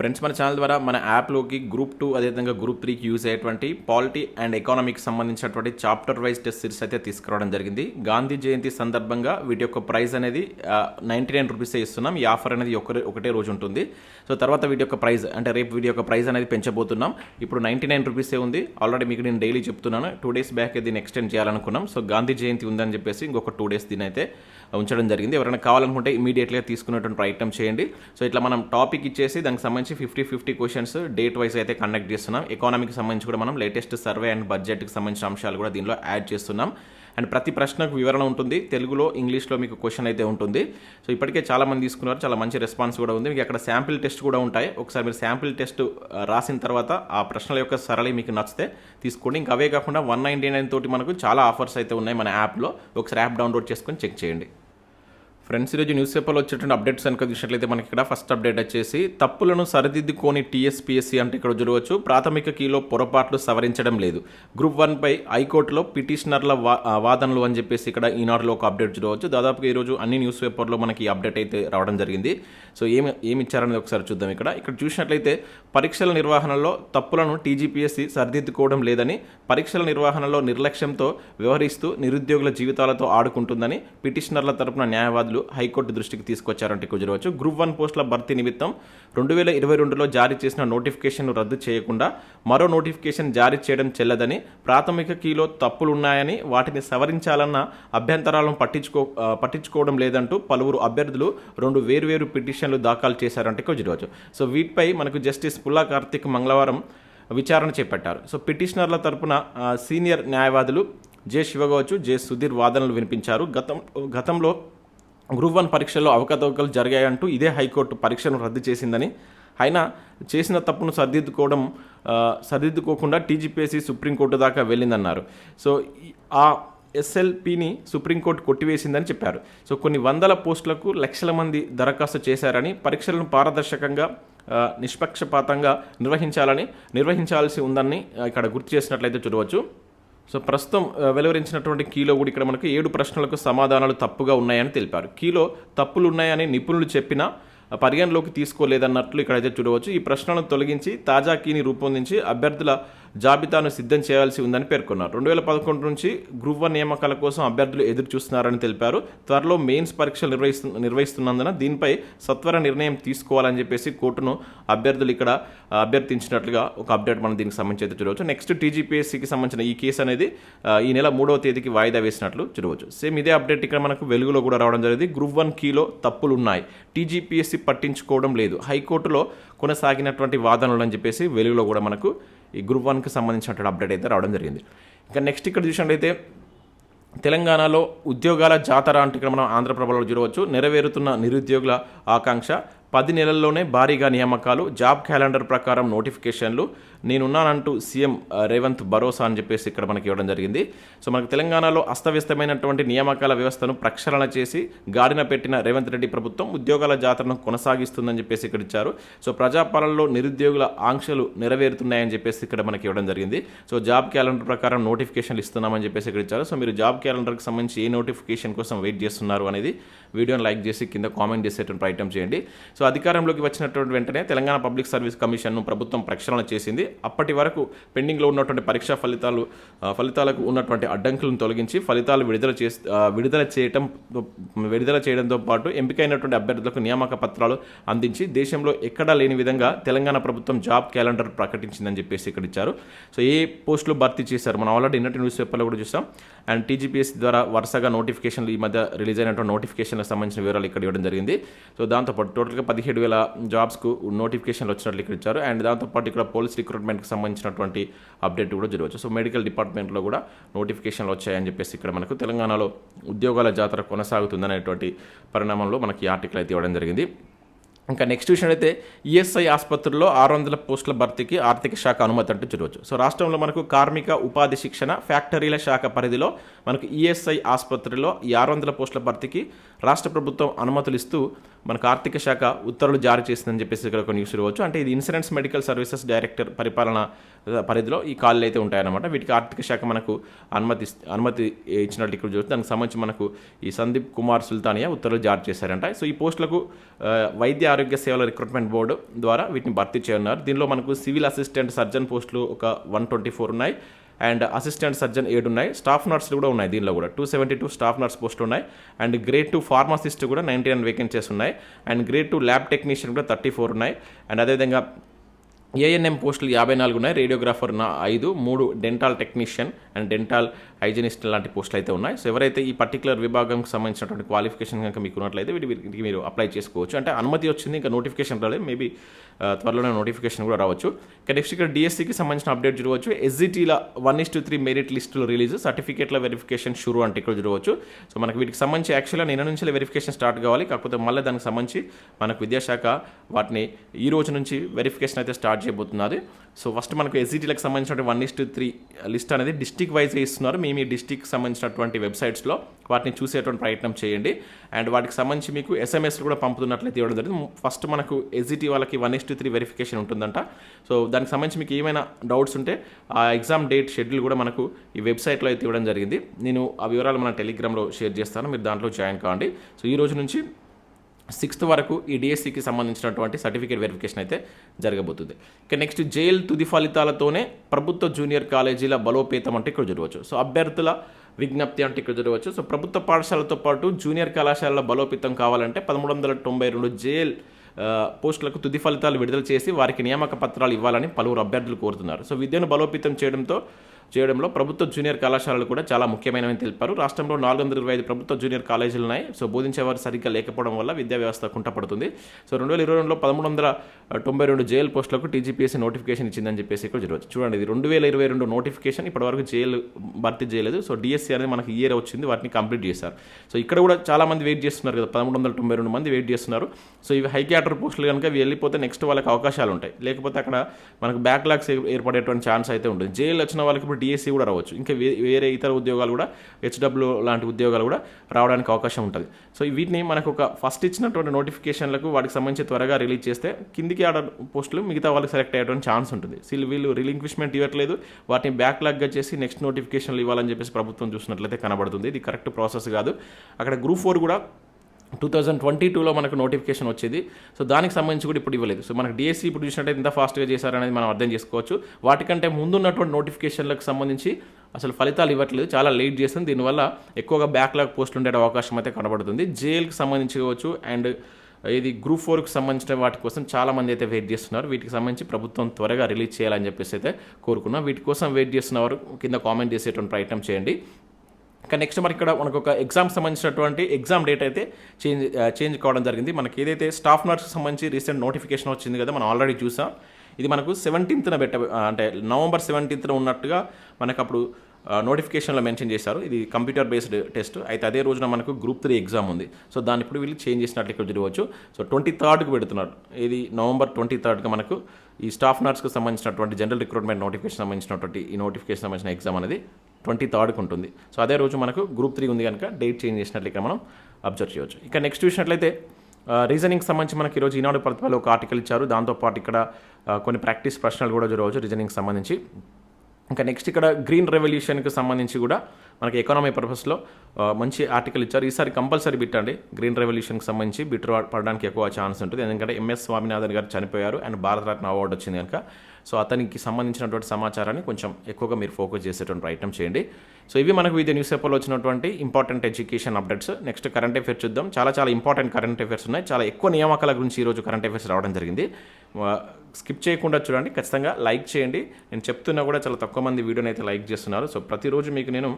Friends మన channel ద్వారా మన యాప్లోకి గ్రూప్ టూ అదేవిధంగా గ్రూప్ త్రీకి యూజ్ అయ్యేటువంటి పాలిటీ అండ్ ఎకానమీకి సంబంధించినటువంటి చాప్టర్ వైజ్ టెస్ట్ సిరీస్ అయితే తీసుకురావడం జరిగింది. గాంధీ జయంతి సందర్భంగా వీటి యొక్క ప్రైస్ అనేది నైంటీ నైన్ రూపీసే ఇస్తున్నాం. ఈ ఆఫర్ అనేది ఒకటే ఒకటే రోజు ఉంటుంది. సో తర్వాత వీటి యొక్క ప్రైస్ అంటే రేపు వీటి యొక్క ప్రైస్ అనేది పెంచబోతున్నాం. ఇప్పుడు నైంటీ నైన్ రూపీసే ఉంది. ఆల్రెడీ మీకు నేను డైలీ చెప్తున్నాను. టూ డేస్ బ్యాక్ దీన్ని ఎక్స్టెండ్ చేయాలనుకున్నాం. సో గాంధీ జయంతి ఉందని చెప్పేసి ఇంకొక టూ డేస్ దీని అయితే ఉంచడం జరిగింది. ఎవరైనా కావాలనుకుంటే ఇమీడియట్గా తీసుకునేటువంటి ప్రయత్నం చేయండి. సో ఇట్లా మనం టాపిక్ ఇచ్చేసి దానికి సంబంధించి fifty fifty questions date wise అయితే కండక్ట్ చేస్తున్నాం. ఎకానమీకి సంబంధించి కూడా మనం లేటెస్ట్ సర్వే అండ్ బడ్జెట్కి సంబంధించిన అంశాలు కూడా దీనిలో యాడ్ చేస్తున్నాం. అండ్ ప్రతి ప్రశ్నకు వివరణ ఉంటుంది. తెలుగులో ఇంగ్లీష్లో మీకు క్వశ్చన్ అయితే ఉంటుంది. సో ఇప్పటికే చాలామంది తీసుకున్నారు. చాలా మంచి రెస్పాన్స్ కూడా ఉంది. మీకు అక్కడ శాంపిల్ టెస్ట్ కూడా ఉంటాయి. ఒకసారి మీరు శాంపిల్ టెస్ట్ రాసిన తర్వాత ఆ ప్రశ్నల యొక్క సరళి మీకు నచ్చితే తీసుకోండి. ఇంకా అవే కాకుండా వన్ నైంటీ నైన్ తోటి మనకు చాలా ఆఫర్స్ అయితే ఉన్నాయి మన యాప్లో ఒకసారి యాప్ డౌన్లోడ్ చేసుకొని చెక్ చేయండి. ఫ్రెండ్స్ ఈరోజు న్యూస్ పేపర్లో వచ్చేటువంటి అప్డేట్స్ కనుక చూసినట్లయితే మనకి ఇక్కడ ఫస్ట్ అప్డేట్ వచ్చేసి తప్పులను సరిదిద్దుకొని టీఎస్పీఎస్సీ అంటే ఇక్కడ చూడవచ్చు. ప్రాథమిక కీలో పొరపాట్లు సవరించడం లేదు. గ్రూప్ వన్ పై హైకోర్టులో పిటిషనర్ల వా వాదనలు అని చెప్పేసి ఇక్కడ ఈనాడులో ఒక అప్డేట్ చూడవచ్చు. దాదాపుగా ఈరోజు అన్ని న్యూస్ పేపర్లో మనకి అప్డేట్ అయితే రావడం జరిగింది. సో ఏమి ఏమి ఇచ్చారనేది ఒకసారి చూద్దాం ఇక్కడ. ఇక్కడ చూసినట్లయితే పరీక్షల నిర్వహణలో తప్పులను టీజీపీఎస్సీ సరిదిద్దుకోవడం లేదని పరీక్షల నిర్వహణలో నిర్లక్ష్యంతో వ్యవహరిస్తూ నిరుద్యోగుల జీవితాలతో ఆడుకుంటుందని పిటిషనర్ల తరపున న్యాయవాదులు హైకోర్టు దృష్టికి తీసుకొచ్చారంటే కుజరవచ్చు గ్రూప్ వన్ పోస్టుల భర్తీ నిమిత్తం రెండు వేల ఇరవై రెండులో జారీ చేసిన నోటిఫికేషన్ను రద్దు చేయకుండా మరో నోటిఫికేషన్ జారీ చేయడం చెల్లదని ప్రాథమిక కీలో తప్పులు ఉన్నాయని వాటిని సవరించాలన్న అభ్యంతరాలను పట్టించుకో పట్టించుకోవడం లేదంటూ పలువురు అభ్యర్థులు రెండు వేర్వేరు పిటిషన్లు దాఖలు చేశారంటే కుజరవచ్చు సో వీటిపై మనకు జస్టిస్ పుల్లా కార్తిక్ మంగళవారం విచారణ చేపట్టారు. సో పిటిషనర్ల తరపున సీనియర్ న్యాయవాదులు జె శివగవచ్చు జె సుధీర్ వాదనలు వినిపించారు. గతం గతంలో గ్రూప్ వన్ పరీక్షల్లో అవకతవకలు జరిగాయంటూ ఇదే హైకోర్టు పరీక్షను రద్దు చేసిందని. అయినా చేసిన తప్పును సరిదిద్దుకోవడం సర్దిద్దుకోకుండా సరిదిద్దుకోకుండా టీజీపీఎస్సీ సుప్రీంకోర్టు దాకా వెళ్ళిందన్నారు. సో ఆ ఎస్ఎల్పిని సుప్రీంకోర్టు కొట్టివేసిందని చెప్పారు. సో కొన్ని వందల పోస్టులకు లక్షల మంది దరఖాస్తు చేశారని పరీక్షలను పారదర్శకంగా నిష్పక్షపాతంగా నిర్వహించాలని నిర్వహించాల్సి ఉందని ఇక్కడ గుర్తు చేసినట్లయితే చూడవచ్చు. సో ప్రస్తుతం వెలువరించినటువంటి కీలో కూడా ఇక్కడ మనకు ఏడు ప్రశ్నలకు సమాధానాలు తప్పుగా ఉన్నాయని తెలిపారు. కీలో తప్పులు ఉన్నాయని నిపుణులు చెప్పినా పరిగణలోకి తీసుకోలేదన్నట్లు ఇక్కడైతే చూడవచ్చు. ఈ ప్రశ్నలను తొలగించి తాజా కీని రూపొందించి అభ్యర్థుల జాబితాను సిద్ధం చేయాల్సి ఉందని పేర్కొన్నారు. రెండు వేల పదకొండు నుంచి గ్రూప్ వన్ నియామకాల కోసం అభ్యర్థులు ఎదురు చూస్తున్నారని తెలిపారు. త్వరలో మెయిన్స్ పరీక్షలు నిర్వహిస్తు నిర్వహిస్తున్నందున దీనిపై సత్వర నిర్ణయం తీసుకోవాలని చెప్పేసి కోర్టును అభ్యర్థులు ఇక్కడ అభ్యర్థించినట్లుగా ఒక అప్డేట్ మనం దీనికి సంబంధించి అయితే చూడవచ్చు. నెక్స్ట్ టీజీపీఎస్సీకి సంబంధించిన ఈ కేసు అనేది ఈ నెల మూడవ తేదీకి వాయిదా వేసినట్లు చూడవచ్చు. సేమ్ ఇదే అప్డేట్ ఇక్కడ మనకు వెలుగులో కూడా రావడం జరిగింది. గ్రూప్ వన్ కీలో తప్పులు ఉన్నాయి టీజీపీఎస్సీ పట్టించుకోవడం లేదు. హైకోర్టులో కొనసాగినటువంటి వాదనలు అని చెప్పేసి వెలుగులో కూడా మనకు ఈ గ్రూప్ వన్కి సంబంధించినటువంటి అప్డేట్ అయితే రావడం జరిగింది. ఇంకా నెక్స్ట్ ఇక్కడ చూసినట్లయితే తెలంగాణలో ఉద్యోగాల జాతర అంటే ఇక్కడ మనం ఆంధ్రప్రభలో చూడవచ్చు. నెరవేరుతున్న నిరుద్యోగుల ఆకాంక్ష పది నెలల్లోనే భారీగా నియామకాలు జాబ్ క్యాలెండర్ ప్రకారం నోటిఫికేషన్లు నేనున్నానంటూ సీఎం రేవంత్ భరోసా అని చెప్పేసి ఇక్కడ మనకి ఇవ్వడం జరిగింది. సో మనకు తెలంగాణలో అస్తవ్యస్తమైనటువంటి నియామకాల వ్యవస్థను ప్రక్షాళన చేసి గాడిన పెట్టిన రేవంత్ రెడ్డి ప్రభుత్వం ఉద్యోగాల జాతరను కొనసాగిస్తుందని చెప్పేసి ఇక్కడ ఇచ్చారు. సో ప్రజాపాలనలో నిరుద్యోగుల ఆంక్షలు నెరవేరుతున్నాయని చెప్పేసి ఇక్కడ మనకి ఇవ్వడం జరిగింది. సో జాబ్ క్యాలెండర్ ప్రకారం నోటిఫికేషన్లు ఇస్తున్నామని చెప్పేసి ఇక్కడ ఇచ్చారు. సో మీరు జాబ్ క్యాలెండర్కి సంబంధించి ఏ నోటిఫికేషన్ కోసం వెయిట్ చేస్తున్నారు అనేది వీడియోని లైక్ చేసి కింద కామెంట్ చేసేటువంటి ప్రయత్నం చేయండి. సో అధికారంలోకి వచ్చినటువంటి వెంటనే తెలంగాణ పబ్లిక్ సర్వీస్ కమిషన్ను ప్రభుత్వం ప్రక్షాళన చేసింది. అప్పటి వరకు పెండింగ్లో ఉన్నటువంటి పరీక్షా ఫలితాలు ఫలితాలకు ఉన్నటువంటి అడ్డంకులను తొలగించి ఫలితాలు విడుదల చేసి విడుదల చేయటం విడుదల చేయడంతో పాటు ఎంపికైనటువంటి అభ్యర్థులకు నియామక పత్రాలు అందించి దేశంలో ఎక్కడా లేని విధంగా తెలంగాణ ప్రభుత్వం జాబ్ క్యాలెండర్ ప్రకటించిందని చెప్పేసి ఇక్కడ ఇచ్చారు. సో ఏ పోస్టులు భర్తీ చేశారు? మనం ఆల్రెడీ ఇన్నటి న్యూస్ పేపర్లో కూడా చూసాం. అండ్ టీజీపీఎస్ ద్వారా వరుసగా నోటిఫికేషన్లు ఈ మధ్య రిలీజ్ అయినటువంటి నోటిఫికేషన్ నోటిఫికేషన్కి సంబంధించిన వివరాలు ఇక్కడ ఇవ్వడం జరిగింది. సో దాంతోపాటు టోటల్గా పదిహేడు వేల జాబ్స్కు నోటిఫికేషన్లు వచ్చినట్లు ఇక్కడ ఇచ్చారు. అండ్ దాంతోపాటు ఇక్కడ పోలీస్ రిక్రూట్మెంట్కి సంబంధించినటువంటి అప్డేట్ కూడా జరగవచ్చు. సో మెడికల్ డిపార్ట్మెంట్లో కూడా నోటిఫికేషన్లు వచ్చాయని చెప్పేసి ఇక్కడ మనకు తెలంగాణలో ఉద్యోగాల జాతర కొనసాగుతుందనేటువంటి పరిణామంలో మనకి ఆర్టికల్ అయితే ఇవ్వడం జరిగింది. ఇంకా నెక్స్ట్ విషయం అయితే ఈఎస్ఐ ఆసుపత్రుల్లో ఆరు వందల పోస్టుల భర్తీకి ఆర్థిక శాఖ అనుమతి అంటూ చూడవచ్చు సో రాష్ట్రంలో మనకు కార్మిక ఉపాధి శిక్షణ ఫ్యాక్టరీల శాఖ పరిధిలో మనకు ఈఎస్ఐ ఆసుపత్రిలో ఈ ఆరు వందల పోస్టుల భర్తీకి రాష్ట్ర ప్రభుత్వం అనుమతులు ఇస్తూ మనకు ఆర్థిక శాఖ ఉత్తర్వులు జారీ చేసిందని చెప్పేసి ఇక్కడ ఒక న్యూస్ ఇవ్వచ్చు అంటే ఇది ఇన్సూరెన్స్ మెడికల్ సర్వీసెస్ డైరెక్టర్ పరిపాలన పరిధిలో ఈ కాళ్ళు అయితే ఉంటాయన్నమాట. వీటికి ఆర్థిక శాఖ మనకు అనుమతి అనుమతి ఇచ్చినట్టు ఇక్కడ చూస్తే దానికి సంబంధించి మనకు ఈ సందీప్ కుమార్ సుల్తానియా ఉత్తర్వులు జారీ చేశారంట. సో ఈ పోస్టులకు వైద్య ఆరోగ్య సేవల రిక్రూట్మెంట్ బోర్డు ద్వారా వీటిని భర్తీ చేయనున్నారు. దీనిలో మనకు సివిల్ అసిస్టెంట్ సర్జన్ పోస్టులు ఒక వన్ ట్వంటీ ఫోర్ ఉన్నాయి. అండ్ అసిస్టెంట్ సర్జన్ ఏడు ఉన్నాయి స్టాఫ్ నర్సులు కూడా ఉన్నాయి దీనిలో కూడా. Two seventy two staff nurse పోస్టులు ఉన్నాయి. అండ్ గ్రేడ్ టూ ఫార్మసిస్ట్ కూడా నైంటీ నైన్ వేకెన్సీస్ ఉన్నాయి. And grade two lab technician కూడా థర్టీ ఫోర్ ఉన్నాయి. అండ్ అదేవిధంగా ఏఎన్ఎం పోస్టులు యాభై నాలుగు ఉన్నాయి. రేడియోగ్రాఫర్ నా ఐదు మూడు dental technician and dental hygienist లాంటి పోస్టులు అయితే ఉన్నాయి. సో ఎవరైతే ఈ పర్టికులర్ విభాగంకి సంబంధించినటువంటి క్వాలిఫికేషన్ కనుక మీకు ఉన్నట్లయితే వీటి వీటికి మీరు అప్లై చేసుకోవచ్చు. అంటే అనుమతి వచ్చింది ఇంకా నోటిఫికేషన్ రాలేదు. మేబీ త్వరలోనే నోటిఫికేషన్ కూడా రావచ్చు. ఇక నెక్స్ట్ ఇక్కడ డిఎస్సికి సంబంధించిన అప్డేట్ చూడవచ్చు. ఎస్జిటీల one is to three merit లిస్టులు రిలీజ్ సర్టిఫికేట్ల వెరిఫికేషన్ షురు అంటే ఇక్కడ చూడవచ్చు. సో మనకి వీటికి సంబంధించి యాక్చువల్గా నిన్న నుంచి వెరిఫికేషన్ స్టార్ట్ కావాలి. కాకపోతే మళ్ళీ దానికి సంబంధించి మనకు విద్యాశాఖ వాటిని ఈ రోజు నుంచి వెరిఫికేషన్ అయితే స్టార్ట్ చేయబోతున్నది. సో ఫస్ట్ మనకు ఎస్జిటీలకు సంబంధించిన one is to three list అనేది డిస్టిక్ వైజ్గా ఇస్తున్నారు. మేము ఈ డిస్టిక్ సంబంధించినటువంటి వెబ్సైట్స్లో వాటిని చూసేటువంటి ప్రయత్నం చేయండి. అండ్ వాటికి సంబంధించి మీకు ఎస్ఎంఎస్ కూడా పంపుతున్నట్లయితే ఇవ్వడం జరిగింది. ఫస్ట్ మనకు ఎస్జిటి వాళ్ళకి one is to three verification ఉంటుందంట. సో దానికి సంబంధించి మీకు ఏమైనా డౌట్స్ ఉంటే ఆ ఎగ్జామ్ డేట్ షెడ్యూల్ కూడా మనకు ఈ వెబ్సైట్లో అయితే ఇవ్వడం జరిగింది. నేను ఆ వివరాలు మన టెలిగ్రామ్లో షేర్ చేస్తాను. మీరు దాంట్లో జాయిన్ కావండి సో ఈ రోజు నుంచి సిక్స్త్ వరకు ఈ డిఎస్సికి సంబంధించినటువంటి సర్టిఫికేట్ వెరిఫికేషన్ అయితే జరగబోతుంది. ఇక నెక్స్ట్ జైల్ తుది ఫలితాలతోనే ప్రభుత్వ జూనియర్ కాలేజీల బలోపేతం అంటే ఇక్కడ జరగవచ్చు. సో అభ్యర్థుల విజ్ఞప్తి అంటే ఇక్కడ జరగవచ్చు. సో ప్రభుత్వ పాఠశాలతో పాటు జూనియర్ కళాశాలల బలోపేతం కావాలంటే పదమూడు వందల తొంభై రెండు జైల్ పోస్టులకు తుది ఫలితాలు విడుదల చేసి వారికి నియామక పత్రాలు ఇవ్వాలని పలువురు అభ్యర్థులు కోరుతున్నారు. సో విద్యను బలోపేతం చేయడంతో చేయడంలో ప్రభుత్వ జూనియర్ కళాశాలలు కూడా చాలా ముఖ్యమైనవి తెలిపారు. రాష్ట్రంలో నాలుగు వందల ఇరవై ఐదు ప్రభుత్వ జూనియర్ కాలేజీలు ఉన్నాయి సో బోధించేవారు సరిగ్గా లేకపోవడం వల్ల విద్యా వ్యవస్థ కుంటపడుతుంది. సో రెండు వేల ఇరవై రెండులో పదమూడు వందల తొంభై రెండు జైల్ పోస్టులకు టీజీపీఎస్సీ నోటిఫికేషన్ ఇచ్చిందని చెప్పేసి ఇక్కడ చూడవచ్చు చూడండి ఇది రెండు వేల ఇరవై రెండు నోటిఫికేషన్ ఇప్పటివరకు జైలు భర్తీ చేయలేదు. సో డిఎస్సీ అనేది మనకి ఇయర్ వచ్చింది వాటిని కంప్లీట్ చేశారు. సో ఇక్కడ కూడా చాలా మంది వెయిట్ చేస్తున్నారు కదా పదమూడు వందల తొంభై రెండు మంది వెయిట్ చేస్తున్నారు. సో ఇవి హై క్యాటర్ పోస్టులు కనుక ఇవి వెళ్ళిపోతే నెక్స్ట్ వాళ్ళకి అవకాశాలు ఉంటాయి. లేకపోతే అక్కడ మనకు బ్యాక్లాగ్స్ ఏర్పడేటువంటి ఛాన్స్ అయితే ఉంటుంది. జైలు వచ్చిన వాళ్ళకి ఇప్పుడు డిఎస్సి కూడా రావచ్చు. ఇంకా వేరే ఇతర ఉద్యోగాలు కూడా హెచ్డబ్ల్యూ లాంటి ఉద్యోగాలు కూడా రావడానికి అవకాశం ఉంటుంది. సో వీటిని మనకు ఒక ఫస్ట్ ఇచ్చినటువంటి నోటిఫికేషన్లకు వాటికి సంబంధించి త్వరగా రిలీజ్ చేస్తే కిందికి ఆర్డర్ పోస్టులు మిగతా వాళ్ళకి సెలెక్ట్ అయ్యేటువంటి ఛాన్స్ ఉంటుంది. సో వీళ్ళు రిలింక్విష్మెంట్ ఇవ్వట్లేదు. వాటిని బ్యాక్లాగ్గా చేసి నెక్స్ట్ నోటిఫికేషన్లు ఇవ్వాలని చెప్పేసి ప్రభుత్వం చూసినట్లయితే కనబడుతుంది. ఇది కరెక్ట్ ప్రాసెస్ కాదు. అక్కడ గ్రూప్ ఫోర్ కూడా టూ థౌజండ్ ట్వంటీ టూలో మనకు నోటిఫికేషన్ వచ్చేది. సో దానికి సంబంధించి కూడా ఇప్పుడు ఇవ్వలేదు. సో మనకు డిఎస్సి ఇప్పుడు చూసినట్టయితే ఎంత ఫాస్ట్గా చేశారనేది మనం అర్థం చేసుకోవచ్చు. వాటికంటే ముందున్నటువంటి నోటిఫికేషన్లకు సంబంధించి అసలు ఫలితాలు ఇవ్వట్లేదు. చాలా లేట్ చేస్తుంది దీనివల్ల ఎక్కువగా బ్యాక్లాగ్ పోస్టులు ఉండే అవకాశం అయితే కనబడుతుంది. జైలుకి సంబంధించి కావచ్చు అండ్ ఇది గ్రూప్ ఫోర్కి సంబంధించిన వాటి కోసం చాలా మంది అయితే వెయిట్ చేస్తున్నారు. వీటికి సంబంధించి ప్రభుత్వం త్వరగా రిలీజ్ చేయాలని చెప్పేసి అయితే కోరుకున్నాం. వీటి కోసం వెయిట్ చేస్తున్న వారు కింద కామెంట్ చేసేటువంటి ప్రయత్నం చేయండి. కానీ నెక్స్ట్ మనకి ఇక్కడ మనకు ఒక ఎగ్జామ్ సంబంధించినటువంటి ఎగ్జామ్ డేట్ అయితే చేంజ్ చేంజ్ uh, కావడం జరిగింది. మనకి ఏదైతే స్టాఫ్ నర్స్కి సంబంధించి రీసెంట్ నోటిఫికేషన్ వచ్చింది కదా మనం ఆల్రెడీ చూసాం. ఇది మనకు సెవెంటీన్త్న పెట్ట uh, అంటే నవంబర్ సెవెంటీన్త్న ఉన్నట్టుగా మనకు అప్పుడు నోటిఫికేషన్లో మెన్షన్ చేశారు. ఇది కంప్యూటర్ బేస్డ్ టెస్ట్ అయితే అదే రోజున మనకు గ్రూప్ త్రీ ఎగ్జామ్ ఉంది. సో దాన్ని ఇప్పుడు వీళ్ళు చేంజ్ చేసినట్లు ఇక్కడ చూడవచ్చు సో ట్వంటీ థర్డ్కి పెడుతున్నారు. ఇది నవంబర్ ట్వంటీ థర్డ్గా మనకు ఈ స్టాఫ్ నర్స్కి సంబంధించినటువంటి జనరల్ రిక్రూట్మెంట్ నోటిఫికేషన్ సంబంధించినటువంటి ఈ నోటిఫికేషన్ సంబంధించిన ఎగ్జామ్ అనేది ట్వంటీ థర్డ్కి ఉంటుంది. సో అదే రోజు మనకు గ్రూప్ త్రీ ఉంది కనుక డేట్ చేంజ్ చేసినట్లు ఇక్కడ మనం అబ్జర్వ్ చేయవచ్చు. ఇక నెక్స్ట్ చూసినట్లయితే రీజనింగ్ సంబంధించి మనకి ఈరోజు ఈనాడు ప్రతిభలో ఒక ఆర్టికల్ ఇచ్చారు. దాంతోపాటు ఇక్కడ కొన్ని ప్రాక్టీస్ ప్రశ్నలు కూడా జరగవచ్చు రీజనింగ్ సంబంధించి. ఇంకా నెక్స్ట్ ఇక్కడ గ్రీన్ రెవల్యూషన్కి సంబంధించి కూడా మనకి ఎకానమీ పర్పస్లో మంచి ఆర్టికల్ ఇచ్చారు. ఈసారి కంపల్సరీ బిట్ అండి. గ్రీన్ రెవల్యూషన్కి సంబంధించి బిట్రో పడడానికి ఎక్కువ ఛాన్స్ ఉంటుంది. ఎందుకంటే ఎంఎస్ స్వామినాథన్ గారు చనిపోయారు అండ్ భారతరత్న అవార్డు వచ్చింది కనుక. సో అతనికి సంబంధించినటువంటి సమాచారాన్ని కొంచెం ఎక్కువగా మీరు ఫోకస్ చేసేటువంటి ప్రయత్నం చేయండి. సో ఇవి మనకు వివిధ న్యూస్ పేపర్లో వచ్చినటువంటి important education updates next current affairs చూద్దాం. చాలా చాలా ఇంపార్టెంట్ కరెంట్ అఫేర్స్ ఉన్నాయి. చాలా ఎక్కువ నియామకాల గురించి ఈరోజు కరెంట్ అఫేర్స్ రావడం జరిగింది. స్కిప్ చేయకుండా చూడండి. ఖచ్చితంగా లైక్ చేయండి. నేను చెప్తున్నా కూడా చాలా తక్కువ మంది వీడియోని అయితే లైక్ చేస్తున్నారు. సో ప్రతిరోజు మీకు నేను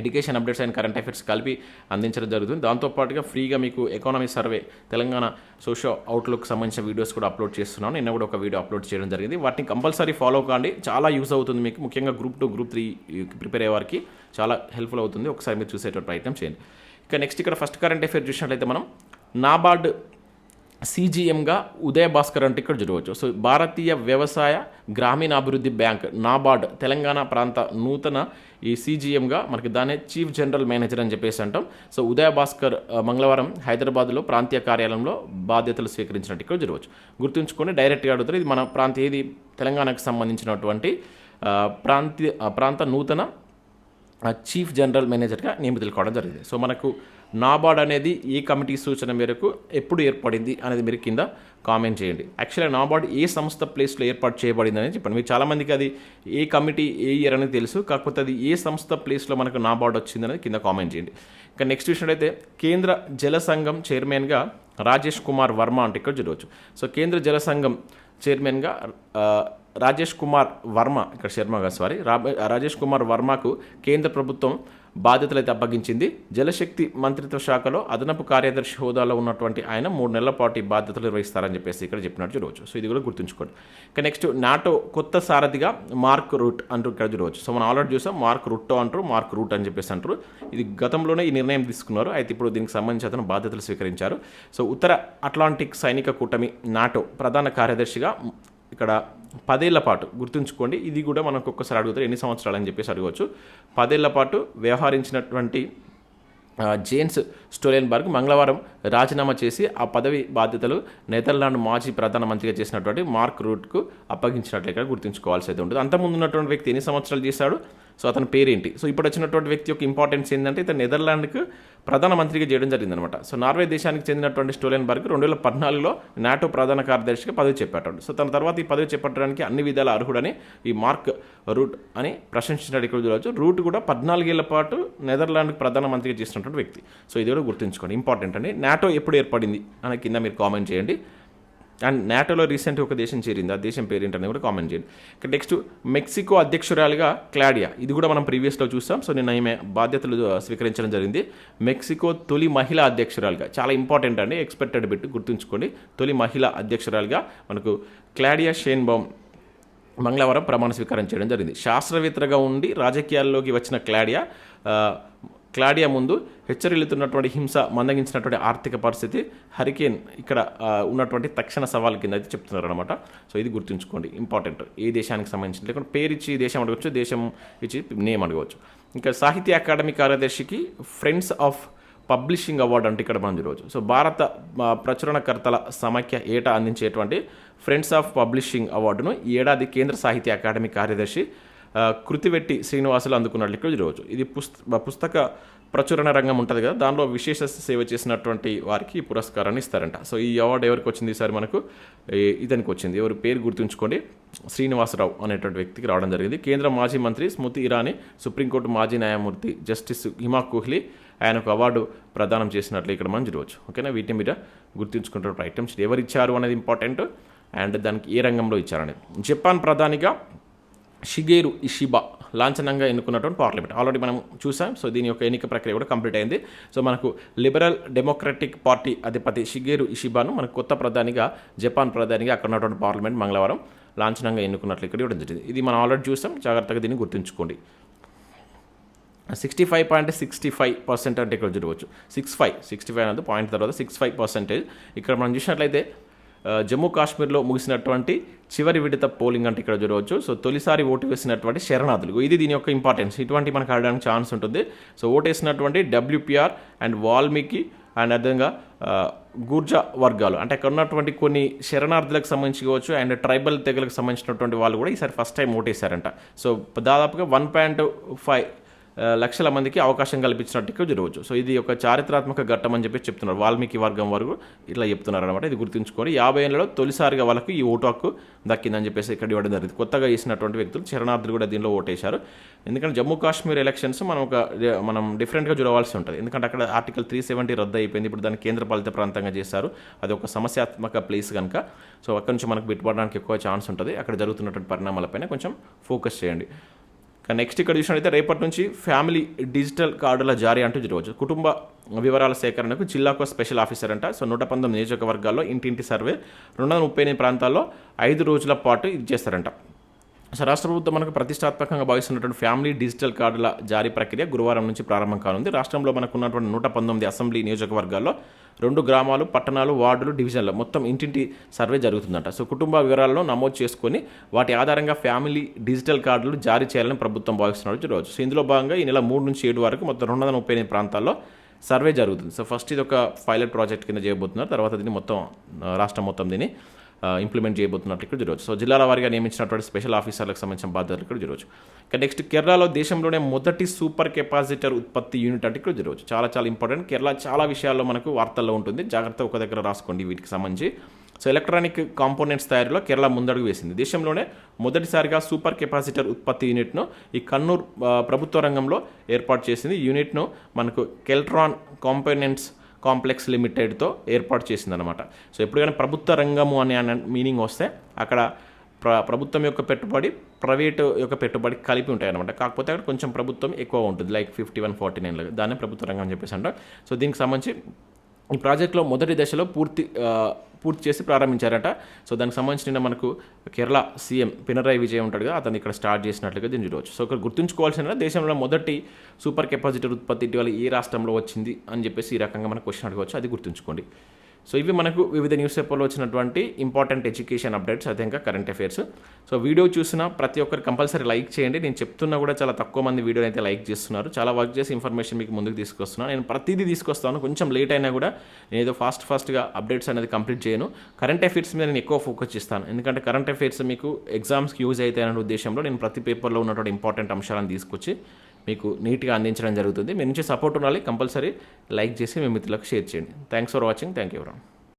education updates and current affairs కలిపి అందించడం జరుగుతుంది. దాంతోపాటుగా ఫ్రీగా మీకు economy survey Telangana socio outlook సంబంధించిన వీడియోస్ కూడా అప్లోడ్ చేస్తున్నాను. నిన్న కూడా ఒక వీడియో అప్లోడ్ చేయడం జరిగింది. వాటిని కంపల్సరీ ఫాలో కాండి. చాలా యూస్ అవుతుంది మీకు. ముఖ్యంగా group two group three prepare అయ్యే వారికి చాలా హెల్ప్ఫుల్ అవుతుంది. ఒకసారి మీరు చూసేటువంటి ప్రయత్నం చేయండి. ఇక నెక్స్ట్ ఇక్కడ ఫస్ట్ కరెంట్ అఫైర్ చూసినట్లయితే మనం నాబార్డ్ సీజీఎంగా ఉదయ భాస్కర్ అంటే ఇక్కడ చూడవచ్చు సో భారతీయ వ్యవసాయ గ్రామీణాభివృద్ధి బ్యాంక్ నాబార్డ్ తెలంగాణ ప్రాంత నూతన ఈ సీజీఎంగా మనకి దానే చీఫ్ జనరల్ మేనేజర్ అని చెప్పేసి అంటాం. సో ఉదయ భాస్కర్ మంగళవారం హైదరాబాద్లో ప్రాంతీయ కార్యాలయంలో బాధ్యతలు స్వీకరించినట్టు ఇక్కడ చూడవచ్చు గుర్తుంచుకొని డైరెక్ట్గా అడుగుతారు ఇది మన ప్రాంత ఏది తెలంగాణకు సంబంధించినటువంటి ప్రాంతీయ ప్రాంత నూతన చీఫ్ జనరల్ మేనేజర్గా నియమితులు కావడం జరిగింది. సో మనకు నాబార్డ్ అనేది ఏ కమిటీ సూచన మేరకు ఎప్పుడు ఏర్పడింది అనేది మీరు కింద కామెంట్ చేయండి. యాక్చువల్గా నాబార్డ్ ఏ సంస్థ ప్లేస్లో ఏర్పాటు చేయబడింది అని చెప్పండి. మీకు చాలామందికి అది ఏ కమిటీ ఏ ఇయర్ అనేది తెలుసు. కాకపోతే అది ఏ సంస్థ ప్లేస్లో మనకు నాబార్డ్ వచ్చింది అనేది కింద కామెంట్ చేయండి. ఇంకా నెక్స్ట్ చూసినట్టయితే కేంద్ర జల సంఘం చైర్మన్గా రాజేష్ కుమార్ వర్మ అంటే ఇక్కడ చూడవచ్చు. సో కేంద్ర జల సంఘం చైర్మన్గా రాజేష్ కుమార్ వర్మ ఇక్కడ శర్మ గారు సారీ రా- రాజేష్ కుమార్ వర్మకు కేంద్ర ప్రభుత్వం బాధ్యతలు అయితే అప్పగించింది. జలశక్తి మంత్రిత్వ శాఖలో అదనపు కార్యదర్శి హోదాలో ఉన్నటువంటి ఆయన మూడు నెలల పాటు ఈ బాధ్యతలు నిర్వహిస్తారని చెప్పేసి ఇక్కడ చెప్పినట్టు చూడవచ్చు. సో ఇది కూడా గుర్తుంచుకోండి. ఇక నెక్స్ట్ నాటో కొత్త సారథిగా మార్క్ రూట్ అంటూ ఇక్కడ చూడవచ్చు. సో మనం ఆల్రెడీ చూసాం మార్క్ రుట్టో అంటారు మార్క్ రూట్ అని చెప్పేసి అంటారు. ఇది గతంలోనే ఈ నిర్ణయం తీసుకున్నారు అయితే ఇప్పుడు దీనికి సంబంధించి అతను బాధ్యతలు స్వీకరించారు. సో ఉత్తర అట్లాంటిక్ సైనిక కూటమి నాటో ప్రధాన కార్యదర్శిగా ఇక్కడ పదేళ్ళ పాటు గుర్తుంచుకోండి. ఇది కూడా మనకు ఒక్కసారి అడుగుతారు ఎన్ని సంవత్సరాలు అని చెప్పేసి అడగవచ్చు. పదేళ్ళ పాటు వ్యవహరించినటువంటి జేన్స్ జేమ్స్ స్టోలెన్బర్గ్ మంగళవారం రాజీనామా చేసి ఆ పదవి బాధ్యతలు నెదర్లాండ్ మాజీ ప్రధానమంత్రిగా చేసినటువంటి మార్క్ రూట్కు అప్పగించినట్లు ఇక్కడ గుర్తుంచుకోవాల్సి అయితే ఉంటుంది. అంతకుముందు ఉన్నటువంటి వ్యక్తి ఎన్ని సంవత్సరాలు చేశాడు? సో అతని పేరేంటి? సో ఇప్పుడు వచ్చినటువంటి వ్యక్తి యొక్క ఇంపార్టెన్స్ ఏంటంటే ఇతను నెదర్లాండ్కు ప్రధానమంత్రిగా చేయడం జరిగిందనమాట సో నార్వే దేశానికి చెందినటువంటి స్టోలెన్బర్గ్ రెండు వేల పద్నాలుగులో నాటో ప్రధాన కార్యదర్శిగా పదవి చేపట్టాడు. సో తన తర్వాత ఈ పదవి చేపట్టడానికి అన్ని విధాల అర్హుడని ఈ మార్క్ రూట్ అని ప్రశంసించినట్టు ఇక్కడ చూడవచ్చు. రూట్ కూడా పద్నాలుగేళ్ళ పాటు నెదర్లాండ్కి ప్రధానమంత్రిగా చేసినటువంటి వ్యక్తి. సో ఇది కూడా గుర్తుంచుకోండి. ఇంపార్టెంట్ అండి. నాటో ఎప్పుడు ఏర్పడింది? అని కింద మీరు కామెంట్ చేయండి. అండ్ నాటోలో రీసెంట్ ఒక దేశం చేరింది ఆ దేశం పేరు ఏంటనేది కూడా కామెంట్ చేయండి. ఇక నెక్స్ట్ మెక్సికో అధ్యక్షురాలుగా క్లాడియా. ఇది కూడా మనం ప్రీవియస్లో చూసాం సో నిన్న ఈమె బాధ్యతలు స్వీకరించడం జరిగింది. మెక్సికో తొలి మహిళా అధ్యక్షురాలుగా చాలా ఇంపార్టెంట్ అండి ఎక్స్పెక్టెడ్ బిట్ గుర్తుంచుకోండి. తొలి మహిళా అధ్యక్షురాలుగా మనకు క్లాడియా షేన్బామ్ మంగళవారం ప్రమాణ స్వీకారం చేయడం జరిగింది. శాస్త్రవేత్తగా ఉండి రాజకీయాల్లోకి వచ్చిన క్లాడియా క్లాడియా ముందు హెచ్చరిల్లుతున్నటువంటి హింస మందగించినటువంటి ఆర్థిక పరిస్థితి హరికేన్ ఇక్కడ ఉన్నటువంటి తక్షణ సవాల్ కింద అయితే చెప్తున్నారు అనమాట సో ఇది గుర్తుంచుకోండి ఇంపార్టెంట్. ఏ దేశానికి సంబంధించిన లేకుండా పేరు ఇచ్చి దేశం అడగవచ్చు దేశం ఇచ్చి నేమ్ అడగవచ్చు ఇంకా సాహిత్య అకాడమీ కార్యదర్శికి ఫ్రెండ్స్ ఆఫ్ పబ్లిషింగ్ అవార్డు అంటే ఇక్కడ మనం ఈరోజు సో భారత ప్రచురణకర్తల సమైక్య ఏటా అందించేటువంటి ఫ్రెండ్స్ ఆఫ్ పబ్లిషింగ్ అవార్డును ఈ ఏడాది కేంద్ర సాహిత్య అకాడమీ కార్యదర్శి కృతివెట్టి శ్రీనివాసులు అందుకున్నట్లు ఇక్కడ ఈరోజు. ఇది పుస్త పుస్తక ప్రచురణ రంగం ఉంటుంది కదా దానిలో విశేష సేవ చేసినటువంటి వారికి ఈ పురస్కారాన్ని ఇస్తారంట. సో ఈ అవార్డు ఎవరికి వచ్చింది ఈసారి మనకు? ఇతనికి వచ్చింది. ఎవరి పేరు గుర్తుంచుకోండి. శ్రీనివాసరావు అనేటువంటి వ్యక్తికి రావడం జరిగింది. కేంద్ర మాజీ మంత్రి స్మృతి ఇరానీ సుప్రీంకోర్టు మాజీ న్యాయమూర్తి జస్టిస్ హిమా కోహ్లీ ఆయనకు అవార్డు ప్రదానం చేసినట్లు ఇక్కడ మనం చూడవచ్చు. ఓకేనా? వీటిని మీద గుర్తుంచుకుంటున్న ప్రయత్నం ఎవరు ఇచ్చారు అనేది ఇంపార్టెంట్. అండ్ దానికి ఏ రంగంలో ఇచ్చారనేది. జపాన్ ప్రధానిగా షిగేరు ఇషిబా లాంఛనంగా ఎన్నుకున్నటువంటి పార్లమెంట్. ఆల్రెడీ మనం చూసాం. సో దీని యొక్క ఎన్నిక ప్రక్రియ కూడా కంప్లీట్ అయింది. సో మనకు లిబరల్ డెమోక్రటిక్ పార్టీ అధిపతి షిగేరు ఇషిబాను మనకు కొత్త ప్రధానిగా జపాన్ ప్రధానిగా అక్కడ ఉన్నటువంటి పార్లమెంట్ మంగళవారం లాంఛనంగా ఎన్నుకున్నట్లు ఇక్కడ ఇవ్వడం జరిగింది. ఇది మనం ఆల్రెడీ చూసాం. జాగ్రత్తగా దీన్ని గుర్తుంచుకోండి. Sixty five point sixty five percent అంటే ఇక్కడ చూడవచ్చు. సిక్స్ ఫైవ్ సిక్స్టీ ఫైవ్ అనేది పాయింట్ తర్వాత సిక్స్ ఫైవ్ పర్సెంటేజ్ ఇక్కడ మనం చూసినట్లయితే జమ్మూ కాశ్మీర్లో ముగిసినటువంటి చివరి విడత పోలింగ్ అంటే ఇక్కడ చూడవచ్చు. సో తొలిసారి ఓటు వేసినటువంటి శరణార్థులు ఇది దీని యొక్క ఇంపార్టెన్స్ ఇటువంటి మనకు ఆడడానికి ఛాన్స్ ఉంటుంది. సో ఓటు వేసినటువంటి డబ్ల్యూపీఆర్ అండ్ వాల్మీకి అండ్ అదేవిధంగా గూర్జా గుర్జా వర్గాలు. అంటే అక్కడ ఉన్నటువంటి కొన్ని శరణార్థులకు సంబంధించి కావచ్చు అండ్ ట్రైబల్ తెగలకు సంబంధించినటువంటి వాళ్ళు కూడా ఈసారి ఫస్ట్ టైం ఓటేశారంట. సో దాదాపుగా వన్ పాయింట్ ఫైవ్ లక్షల మందికి అవకాశం కల్పించినట్టు ఇక్కడ జరగవచ్చు. సో ఇది ఒక చారిత్రాత్మక ఘట్టం అని చెప్పి చెప్తున్నారు. వాల్మీకి వర్గం వరకు ఇట్లా చెప్తున్నారు అనమాట ఇది గుర్తుంచుకొని యాభై ఏళ్ళలో తొలిసారిగా వాళ్ళకు ఈ ఓటు హక్కు దక్కిందని చెప్పేసి ఇక్కడ ఇవ్వడం జరిగింది. కొత్తగా వేసినటువంటి వ్యక్తులు శరణార్థులు కూడా దీనిలో ఓటేశారు. ఎందుకంటే జమ్మూ కాశ్మీర్ ఎలక్షన్స్ మనం ఒక మనం డిఫరెంట్గా చూడవలసి ఉంటుంది. ఎందుకంటే అక్కడ ఆర్టికల్ త్రీ సెవెంటీ రద్దు అయిపోయింది. ఇప్పుడు దాన్ని కేంద్రపాలిత ప్రాంతంగా చేశారు. అది ఒక సమస్యాత్మక ప్లేస్ కనుక. సో అక్కడి నుంచి మనకు పెట్టుబడడానికి ఎక్కువ ఛాన్స్ ఉంటుంది. అక్కడ జరుగుతున్నటువంటి పరిణామాలపైన కొంచెం ఫోకస్ చేయండి. నెక్స్ట్ ఇక్కడ చూసినట్లయితే రేపటి నుంచి ఫ్యామిలీ డిజిటల్ కార్డుల జారీ అంటూ జరగవచ్చు కుటుంబ వివరాల సేకరణకు జిల్లాకు స్పెషల్ ఆఫీసర్ అంట. సో నూట పంతొమ్మిది నియోజకవర్గాల్లో ఇంటింటి సర్వే రెండు వందల ముప్పై ఎనిమిది ప్రాంతాల్లో ఐదు రోజుల పాటు ఇది చేస్తారంట. సో రాష్ట్ర ప్రభుత్వం మనకు ప్రతిష్టాత్మకంగా భావిస్తున్నటువంటి ఫ్యామిలీ డిజిటల్ కార్డుల జారీ ప్రక్రియ గురువారం నుంచి ప్రారంభం కానుంది. రాష్ట్రంలో మనకు ఉన్నటువంటి నూట పంతొమ్మిది అసెంబ్లీ నియోజకవర్గాల్లో రెండు గ్రామాలు పట్టణాలు వార్డులు డివిజన్లు మొత్తం ఇంటింటి సర్వే జరుగుతుందంట. సో కుటుంబ వివరాలను నమోదు చేసుకొని వాటి ఆధారంగా ఫ్యామిలీ డిజిటల్ కార్డులు జారీ చేయాలని ప్రభుత్వం భావిస్తున్నారు రోజు సో ఇందులో భాగంగా ఈ నెల మూడు నుంచి ఏడు వరకు మొత్తం రెండు వందల ముప్పై ఎనిమిది ప్రాంతాల్లో సర్వే జరుగుతుంది. సో ఫస్ట్ ఇది ఒక పైలట్ ప్రాజెక్ట్ కింద చేయబోతున్నారు. తర్వాత దీన్ని మొత్తం రాష్ట్రం మొత్తం దీన్ని ఇంప్లిమెంట్ చేయబోతున్నట్టు ఇక్కడ జరగచ్చు సో జిల్లాల వారిగా నియమించినటువంటి స్పెషల్ ఆఫీసర్లకు సంబంధించిన బాధ్యతలు ఇక్కడ జరగవచ్చు. ఇక నెక్స్ట్ కేరళలో దేశంలోనే మొదటి సూపర్ కెపాసిటర్ ఉత్పత్తి యూనిట్ అంటే ఇక్కడ జరగచ్చు చాలా చాలా ఇంపార్టెంట్ కేరళ చాలా విషయాల్లో మనకు వార్తల్లో ఉంటుంది. జాగ్రత్త ఒక దగ్గర రాసుకోండి వీటికి సంబంధించి. సో ఎలక్ట్రానిక్ కాంపోనెంట్స్ తయారీలో కేరళ ముందడుగు వేసింది. దేశంలోనే మొదటిసారిగా సూపర్ కెపాసిటర్ ఉత్పత్తి యూనిట్ను ఈ కన్నూర్ ప్రభుత్వ రంగంలో ఏర్పాటు చేసింది. యూనిట్ను మనకు కెల్ట్రాన్ కాంపోనెంట్స్ కాంప్లెక్స్ లిమిటెడ్తో ఏర్పాటు చేసిందనమాట సో ఎప్పుడైనా ప్రభుత్వ రంగము అనే మీనింగ్ వస్తే అక్కడ ప్ర ప్రభుత్వం యొక్క పెట్టుబడి ప్రైవేటు యొక్క పెట్టుబడి కలిపి ఉంటాయి అనమాట కాకపోతే అక్కడ కొంచెం ప్రభుత్వం ఎక్కువ ఉంటుంది. లైక్ ఫిఫ్టీ వన్ ఫార్టీ నైన్లో దాన్ని ప్రభుత్వ రంగం అని చెప్పేసి అంటారు. సో దీనికి సంబంధించి ఈ ప్రాజెక్ట్లో మొదటి దశలో పూర్తి పూర్తి చేసి ప్రారంభించారట. సో దానికి సంబంధించి నిన్న మనకు కేరళ సీఎం పినరాయి విజయ్ ఉంటాడుగా అతను ఇక్కడ స్టార్ట్ చేసినట్లుగా దీని చూడవచ్చు. సో ఇక్కడ గుర్తుంచుకోవాల్సిన దేశంలో మొదటి సూపర్ కెపాసిటర్ ఉత్పత్తి ఇటీవల ఏ రాష్ట్రంలో వచ్చింది అని చెప్పేసి ఈ రకంగా మనకు క్వశ్చన్ అడగవచ్చు. అది గుర్తుంచుకోండి. సో ఇవి మనకు వివిధ న్యూస్ పేపర్లో వచ్చినటువంటి ఇంపార్టెంట్ ఎడ్యుకేషన్ అప్డేట్స్ అదే ఇంకా కరెంట్ అఫైర్స్ సో వీడియో చూసిన ప్రతి ఒక్కరు కంపల్సరీ లైక్ చేయండి. నేను చెప్తున్నా కూడా చాలా తక్కువ మంది వీడియోని అయితే లైక్ చేస్తున్నారు. చాలా వర్క్ చేసి ఇన్ఫర్మేషన్ మీకు ముందుకు తీసుకొస్తున్నాను నేను ప్రతిదీ తీసుకొస్తాను. కొంచెం లేట్ అయినా కూడా నేను ఏదో ఫాస్ట్ ఫాస్ట్గా అప్డేట్స్ అనేది కంప్లీట్ చేయను. కరెంట్ అఫైర్స్ మీద నేను ఎక్కువ ఫోకస్ చేస్తాను. ఎందుకంటే కరెంట్ అఫైర్స్ మీకు ఎగ్జామ్స్కి యూజ్ అవుతాయి అనే ఉద్దేశంలో నేను ప్రతి పేపర్లో ఉన్నటువంటి ఇంపార్టెంట్ అంశాలను తీసుకొచ్చి మీకు నీట్గా అందించడం జరుగుతుంది. మీ నుంచి సపోర్ట్ ఉండాలి. కంపల్సరీ లైక్ చేసి మీ మిత్రులకు షేర్ చేయండి. Thanks for watching thank you